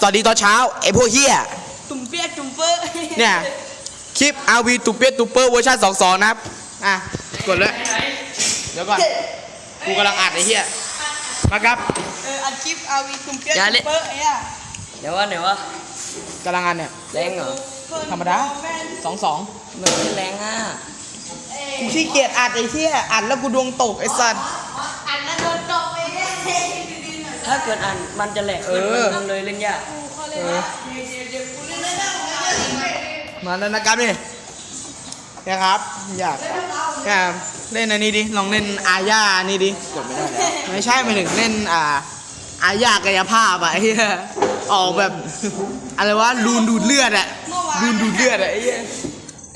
สวัสดีตอนเช้าไอ้พวกเฮียตุ่มเปียกตุ่มเปื้อเนี่ย คลิป RV ตุเปียตุเปอร์เวอร์ชัน22นะครับ อะ กดเลย เดี๋ยวก่อน กูกำลังอัดไอ้เฮียมาครับ เอออัดคลิปอาวีตุ่มเปียกอย่าตุ่เล่น มเปื้อไอ้อะเดี๋ยวว่าเดี๋ยวว่ากำลังอัดเนี่ย แรงเหรอธรรมดา22มันไม่แรงอะ กูขี้เกียจอัดไอ้เฮียอัดแล้วกูดวงตกไอ้สัสอัดแล้วโดนตกไปเลย ถ้าเกิดอ่านมันจะแหลกขึ้นเออ มันเลยเล่นยากมาแล้วนะครับนี่เนี่ยครับ อยากอยากเล่นอันนี้ดิ ลองเล่นอาญานี่ดิ กดไม่ได้แล้วไม่ใช่หมายถึงเล่นอ่าอาญากายภาพอะไอ้เหี้ยออกแบบ อะไรวะรูนดูดเลือดอะรูนดูดเลือดอะไอ้เหี้ย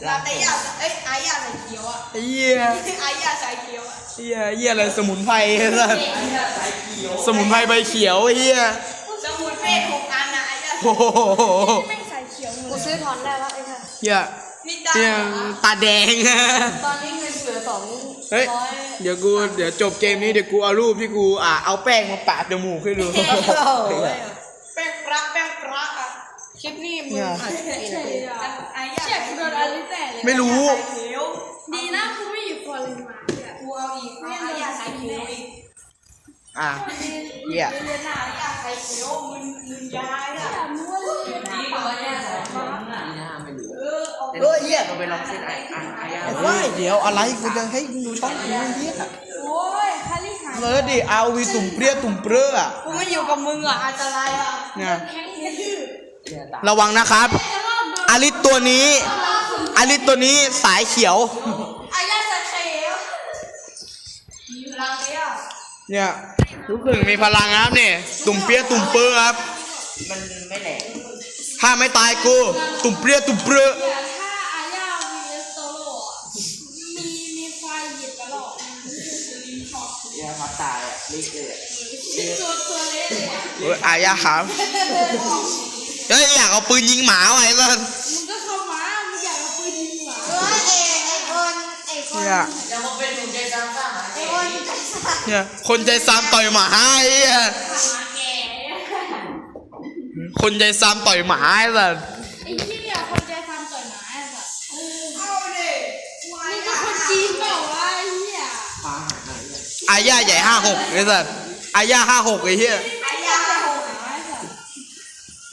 ลาเต้ยาเอ้ยอายาใส่เขียวอะไอ้เหี้ยอายาใส่เขียวอะเหี้ยเหี้ยอะไรสมุนไพรไอ้สัสส มุนไพรใบเขียวไอ้เหี้ยสมุนเวทหกอันนะอายาโอ้โหไม่ใส่เขียวเลยกูซื้อถอนได้แล้วไอ้ค่ะเหี้ยนี่ได้เหี้ยตาแดง ตอนนี้เงินเหลือสองเฮ้ย ร้อยเดี๋ยวกูเดี๋ยวจบเกมนี้เดี๋ยวกูเอารูปที่กูอ่าเอาแป้งมาปะจมูกให้ดู แป้งปรักแป้งปรักอะคลิปนี้มึงอัดกี่นาทีอายาเจ็บโดนอะไรแต่เลยไม่รู้ ใส่เขียวดีนะกูไม่อยู่ฟอร์เรนมาเนี่ยกูเอาอีกเอาอายาใส่เขียวอีก อะเหี้ยเรียนหน้าอายาใส่เขียวมึนมึนยายอะมึงว่าเรียนหน้าปากเนี่ยเออเอาเออเหี้ยก็ไปลองเส้นไอ้อ่านไอ้ยาเฮ้ยเดี๋ยวอะไรกูจะให้มึงดูช่องกูไอ้เหี้ยโอ้ยคาริหาเลยดิเอาวีตุ่มเปรี้ยตุ่มเปรี้ยอะกูไม่อยู่กับมึงอะอันตรายอะเนี่ยแข็งกระดื้อระวังนะครับอาริสตัวนี้อาริสตัวนี้สายเขียว อายาใส่เขียวมีพลังไหมอะ เนี่ยรู้สึกมีพลังครับเนี่ยตุ่มเปรี้ยตุ่มเปรี้ยครับ มันไม่แหลกถ้าไม่ตายกูตุ่มเปรี้ยตุ่มเปรี้ยถ้าอาญาวีเอสโตโลมีมีไฟหยิบตลอดเดี๋ยวพอตายอะรีบเลยอะตัวตัวเล็กเลยอะเฮ้ยอายาครับเฮ้ยอยากเอาปืนยิงหมาไว้เลยมึงก็เข้ามามึงอยากเอาปืนยิงหมาเออเอกไอคนไอคนเนี่ยจะมาเป็นหนุ่มใจซ้ำซ้ำไอคน เนี่ยคนใจซ้ำต่อยหมาไอ้เหี้ยมาแก่คนใจซ้ำต่อยหมาไอ้สัสไอ้ที่เนี่ยคนใจฟันต่อยหมาไอ้สัสเอาดิมึงก็คนจีนเปล่าวะไอ้เหี้ยอายาใหญ่ห้าหกไอ้สัสอายาห้าหกไอ้เหี้ยอายา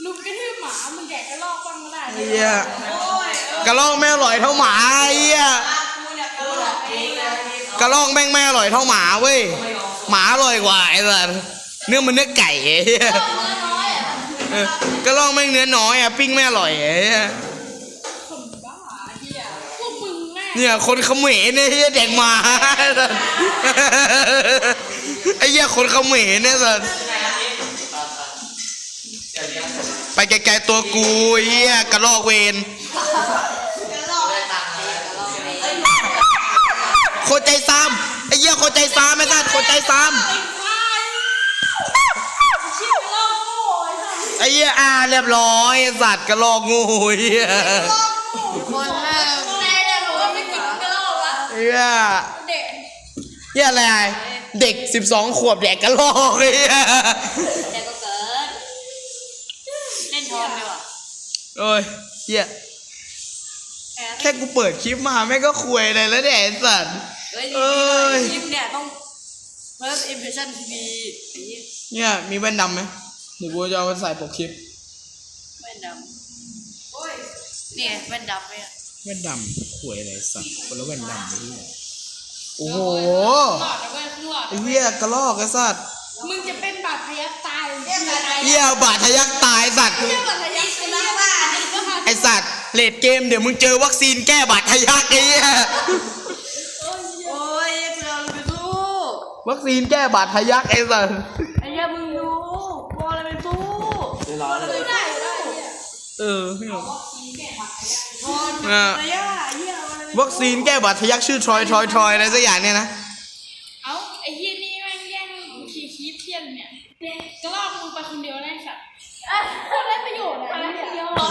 ลุมกระทืบหมามึงแดกกระลอกบ้างก็ได้ไอ้เหี้ยโอ้ยเออกระลอกไม่อร่อยเท่าหมาไอ้เหี้ยกูเนี่ย กระลอกแม่งไม่อร่อยเท่าหมาเว้ย หมาอร่อยกว่าไอ้สัสเนื้อมันเนื้อไก่ไอ้เหี้ยเออกระลอกแม่งเนื้อน้อยอะปิ้งไม่อร่อยไอ้เหี้ยคนบ้าเหี้ยพวกมึงแม่งเนี่ยคนเขมรเนี่ยเหี้ยเด็กหมาไอ้สัสไอ้เหี้ยคนเขมรเนี่ยสัสไปไกลๆตัวกูไอ้เหี้ยกระลอกเวน คนใจซ้ำไอ้เหี้ยคนใจซ้ำไม่ได้คนใจซ้ไอ้ควายชิบกระลอกโง่ไอ้สัสำไอ้เหี้ยอ่าเรียบร้อยไอ้สัตว์กระลอกงูไอ้เหี้ยคนแรกแม่เนี่ยบอกว่าไม่กินกระลอกละไอ้เหี้ยเด็กเหี้ยอะไรเด็ก 12 ขวบแดกกระลอกไอ้เหี้ยแต่ก็เกิดเล่นทอนดีกว่าโอ้ยเหี้ยแค่กูเปิดคลิปมาแม่งก็คุยเลยแล้วแดกไอ้สัตว์ เฮ้ยเอ้ยคลิปเนี่ยต้อง first impression TV เนี่ยมีแว่นดำไหมเดี๋ยวกูจะเอาไปใส่ปกคลิปแว่นดำเนี่ยแว่นดำเนี่ยแว่นดำคุยอะไรสัตว์คนละแว่นดำไอ้เหี้ยโอ้โหหลอดนะเว้ยครึ่งหลอดไอ้เหี้ยกระลอกไอ้สัตว์มึงจะเป็นบาดทะยักตายเรียกอะไรเหี้ยบาดทะยักตายสัตว์เรียกบาดทะยักคือน้าบ้านี่ก็หาไอสัตว์เลดเกมเดี๋ยวมึงเจอวัคซีนแก้บาดทะยักไอ้เหี้ย วัคซีนแก้บาดทะยักไอ้สัตว์ไอ้เหี้ยมึงรู้บอลอะไรไปสู้เดี๋ยวรอเลยไม่ได้ได้เนี่ยเออไม่รู้บอลอะอะไรอะไอ้เหี้ยเอาอะไรไปวัคซีนแก้บาดทะยักชื่อทรอยทรอยทรอยอะไรสักอย่างเนี่ยนะ เอ้าไอ้เหี้ยนี่แม่งแย่งขี่คีบเทียนเนี่ยกระลอกมึงไปคนเดียวได้สัตว์คนได้ประโยชน์อะไอ้เหี้ยมึ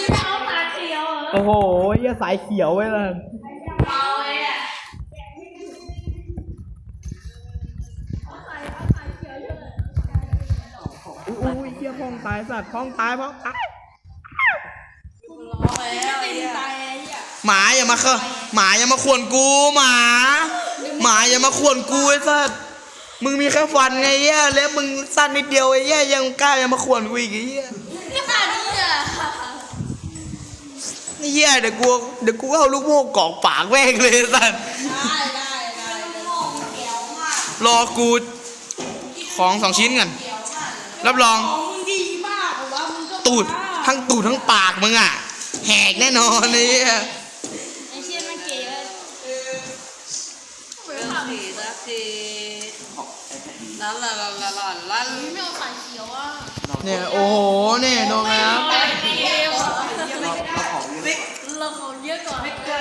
งจะเอาตาเขียวเหรอ โอ้โหเหี้ยสายเขียวไว้เลยเอาเลยี้ยหี้ยพ้องตายสัตว์พ้องตายพ้องตายแล้วไอ้เหี้ยหมาอย่ามาเคอะหมาอย่ามาข่วนกูหมา หมาอย่ามาข่วนกูไอ้สัตว์มึงมีแค่ฟันไงเหี้ยแล้วมึงสั้นนิดเดียวไอ้เหี้ยยังกล้าอย่ามาข่วนกูอีกไอ้เหี้ยนี่ค่ะนี่อะไอ้เหี้ยเดี๋ยวกูเดี๋ยวกูเอาลูกโม่กรอกปากแม่งเลยไอ้สัตว์ได้ได้ได้รอกูของสองชิ้นกันรับรอง ตูดทั้งตูดทั้งปากมึงอะ แหกแน่นอนไอ้เหี้ยไอเชี่ยมันเก๋เลยสักทีสักทีนั่นละละละละละไม่เอาสายเขียวอะเนี่ยโอ้โหเนี่ยโดนแล้วสายเขียวเราเราของเยอะเราขอเยอะก่อนเกิด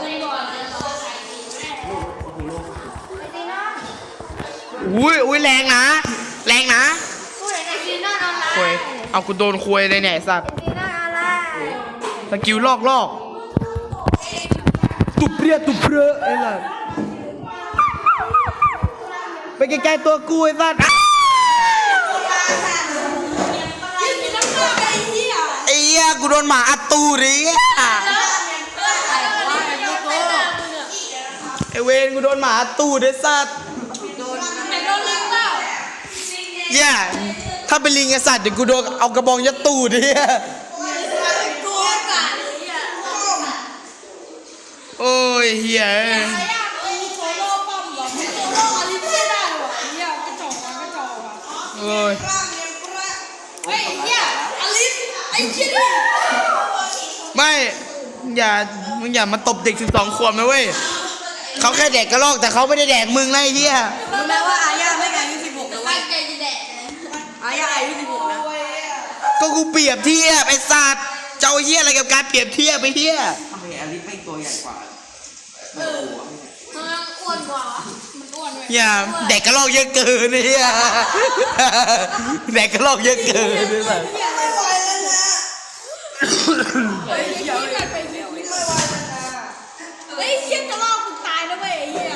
เงินก่อนเลยอุ้ยอุ้ยแรงนะ แรงนะพูดอะไรกันซีนอนออนไลควยน์ เอากูโดนควยเลยเนี่ยไอ้สัตว์ซีนอนออนไลน์สกิลลอกลอกตุบเปรี้ยตุบเพรอไอ้สัตว์ไปไกลๆตัวกูไอ้สัตว์อ้าไอ้เหี้ยกูโดนหมาอัดตูดไอ้เหี้ยไอ้เวนกูโดนหมาอัดตูดไอ้สัตว์ไหนโดน ลิงเปล่าเหี้ยถ้าเป็นลิงไอสัตว์เดี๋ยวกูโดนเอากระบองยัดตูดเหี้ยกูกะเลยโอ้ยเหี้ยโอ้ยกระจอกอะกระจอกอะโอ้ยเฮ้ยไอ้เหี้ยไม่ อย่า มึงอย่ามาตบเด็กสิบสองขวบนะเว้ยเขาแค่แดกกระลอกแต่เขาไม่ได้แดกมึงนะไอ้เหี้ยรู้ไหมว่าอาญาไม่อายุ16นะเว้ตั้ยงใจจะแดก อาญาอายุ16นะ ก็กูเปรียบเทียบไอ้สัตว์เจ้าเหี้ยอะไรกับการเปรียบเทียบไอ้เหี้ยทำไมอลิสไม่ตัวใหญ่กว่าไม่ตัวมันอ้วนกว่า มันอ้วนเว้ยอย่าแดกกระลอกเยอะเกินไอ้เหี้ยแดกกระลอกเยอะเกินไอ้สัตว์เฮ้ยเดี๋ยวเดี๋ยวเดี๋ยวเฮ้ยเหี้ยจะลอกกูตายนะเว้ยไอ้เหี้ย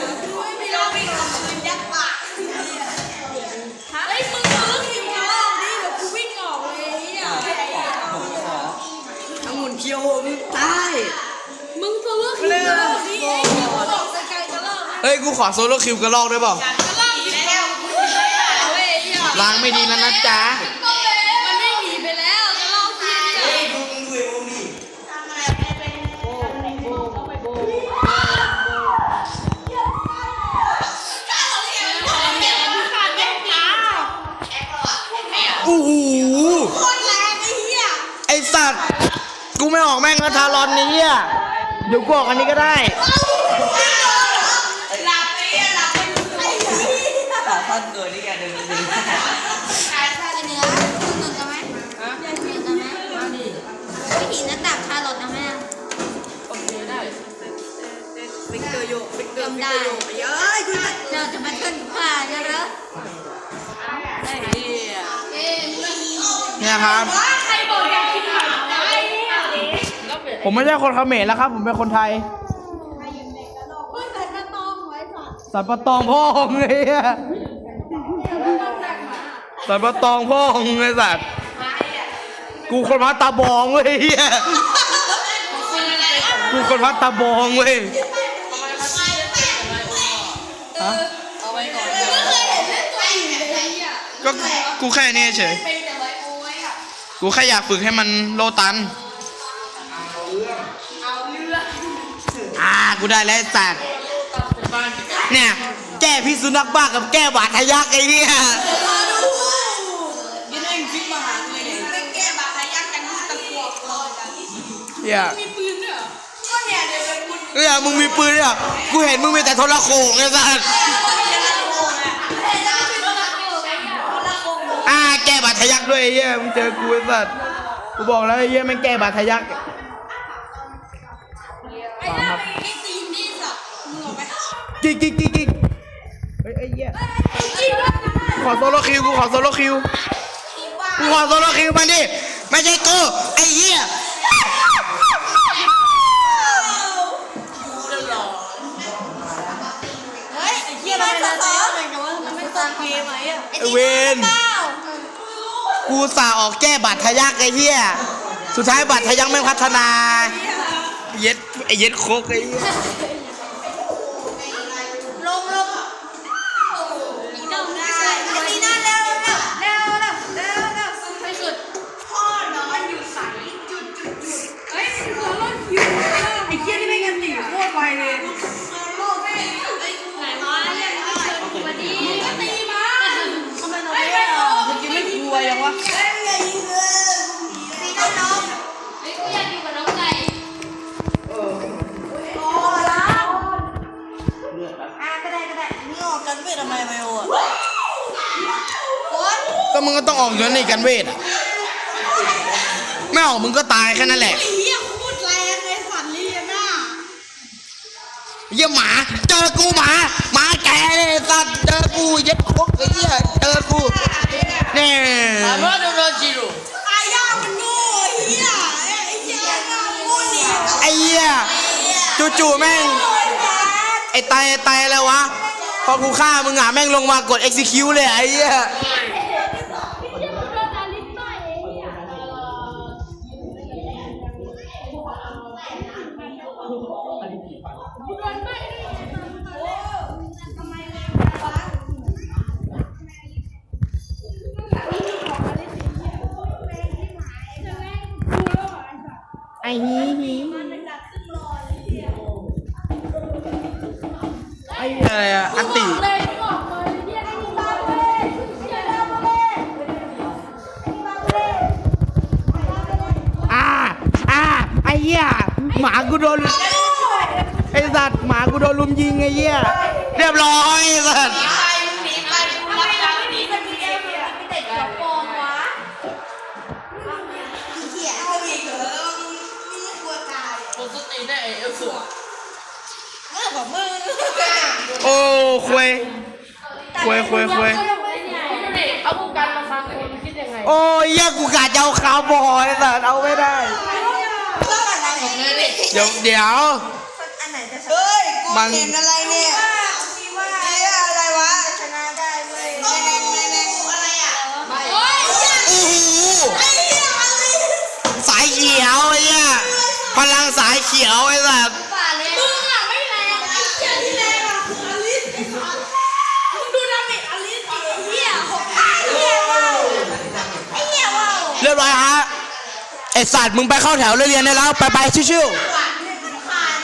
กนะเฮ้ย กูขอโซโล่คิวกระลอกได้เปล่าจะลอกอีกแล้วกูไม่ได้เว้ยไอ้เหี้ยล้างไม่ดีนะนะจ๊ะมันไม่หนีไปแล้วจะลอกทีเดียวดูมึงดูมึงดิโอ้โหโคตรแรงไอ้เหี้ย ไอ้สัตว์ กูไม่ออกแม่งแล้วทารอนนี้อะ เดี๋ยวกอกอันนี้ก็ได้ หลับไอ้เหี้ยหลับไปอยู่ไอ้เหี้ยขาสั้นเกินนี่แกดึงดึงเนื้อคุณหนุนกันไหมอยากกินกันไหมเอาดิวิธีหน้าตักคาร์ลอทนะแม่ฟิกเกอร์โยกฟิกเกอร์ฟิกเกอร์โยกไอ้เอ้ยกูจะเราจะมาขึ้นผ่าเยอะไอ้เหี้ยๆเอ๊ะมึงเนี่ยครับ ใครบอกอยากกินหมาไอ้เนี่ย ผมไม่ใช่คนเขมรแล้วครับ ผมเป็นคนไทยเฮ้ยแต่กระตองไว้สัตว์สัตว์ปะตองพ่อของไอ้เหี้ยสัตว์ปะตองพ่อของไอ้สัตว์ กูคนพัดตาบองเว้ยไอ้เหี้ยกูคนพัดตาบองเว้ยฮะเอาไว้ก่อนไม่เคยเห็นเล่นตัวอื่นเลยอะก็กูแค่นี้เฉย เป็นแต่ไว้โอ้ยอะ กูแค่อยากฝึกให้มันโลตัน กูได้แล้วไอ้สัตว์เนี่ยแก้พิษสุนัขบ้ากับแก้บาดทะยักไอ้เนี่ยยินเองฟิกมาหาเลยไม่แก้บาทยักกันตะกวกเลยเฮียมีปืนด้วยเหรอก็เนี่ยเดี๋ยวเป็นคุณเฮียมึงมีปืนเนี่ยกูเห็นมึงมีแต่โทรโขงไอ้สัตว์อ่าแก้บาดทะยักด้วยไอ้เฮียมึงเจอกูไอ้สัตว์กูบอกแล้วไอ้เฮียแม่งแก้บาดทะยัก กิ๊กกิ๊กกิ๊กกิ๊กเฮ้ยไอ้เฮียขอโซโลคิวกูขอโซโลคิวกูขอโซโลคิวมันดิไม่ใช่กูไอ้เฮียเฮ้ยไอ้เหี้ยมันเป็นอะไรเหมือนกันว่ามันเป็นตัวเกมไหมอะไอ้เวนเปล่ากูสาออกแก้บัตรทะยักไอ้เหี้ยสุดท้ายบัตรทะยักไม่พัฒนา เย็ดไอ้เย็ดโคกไอ้เหี้ย วยังวะเฮ้ยอย่ายิงเลยตีน้องน้องเฮ้ยกูอยากอยู่กับน้องไก่โอ้ละอะก็ได้ก็ได้นี่ออกกันเวททำไมไมโออะโอ๊ยก็มึงก็ต้องออกย้อนในกันเวทอะไม่ออกมึงก็ตายแค่นั้นแหละไอ้เหี้ยโคตรแรงเลยสัตว์เลี้ยงอะเยี่ยหมาเจอกูหมาหมาแกเลยสัตว์เจอกูเย็ดโคกไอ้เหี้ยเจอกู เนี่ยอาย่ามันโง่ไอ้เหี้ยไอ้เหี้ยอาย่ามันโง่เนี่ยไอ้เหี้ยจู่ๆแม่งโอ้ยแบดไอ้ไตไอ้ไตอะไรวะ พอกูฆ่ามึงอะแม่งลงมากด execute เลยไอ้เหี้ยไอ้อะไรอะอันติเลยบอกเลยเรียกกูมาเลยเรียกกูมาเลยอ่า อ่า ไอ้เหี้ย หมากูโดน ไอ้สัตว์หมากูโดนลุมยิงไอ้เหี้ย เรียบร้อยไอ้สัตว์ทำไมเราไม่มีมันมีเอฟเนี่ยไม่ติดกับฟองวะเหี้ยเอาอีกเหรอมึงไม่กลัวตายผมสติ ได้เอลสุดเมื่อของมึงโอ้ควยควยควยควยเอาผู้การมาฟังคนคิดยังไง โอ้ยเหี้ยกูกะจะเอาขาวบอยไอ้สัตว์เอาไม่ได้ เรื่องอะไรเนี่ยเดี๋ยวเดี๋ยว อันไหนจะชนะเฮ้ยกูมัน เห็นอะไรเนี่ยพี่ว่าเอ๊ะอะไรวะชนะได้เว้ยแน่แน่แน่อะไรอะโอ้ยโอ้โหไอ้เหี้ยอะไรสายเขียวไอ้เหี้ยพลังสายเขียวไอ้สัตว์ป่ ไอสัตว์มึงไปเข้าแถวเรียนได้แล้ว ไปไปชิวๆ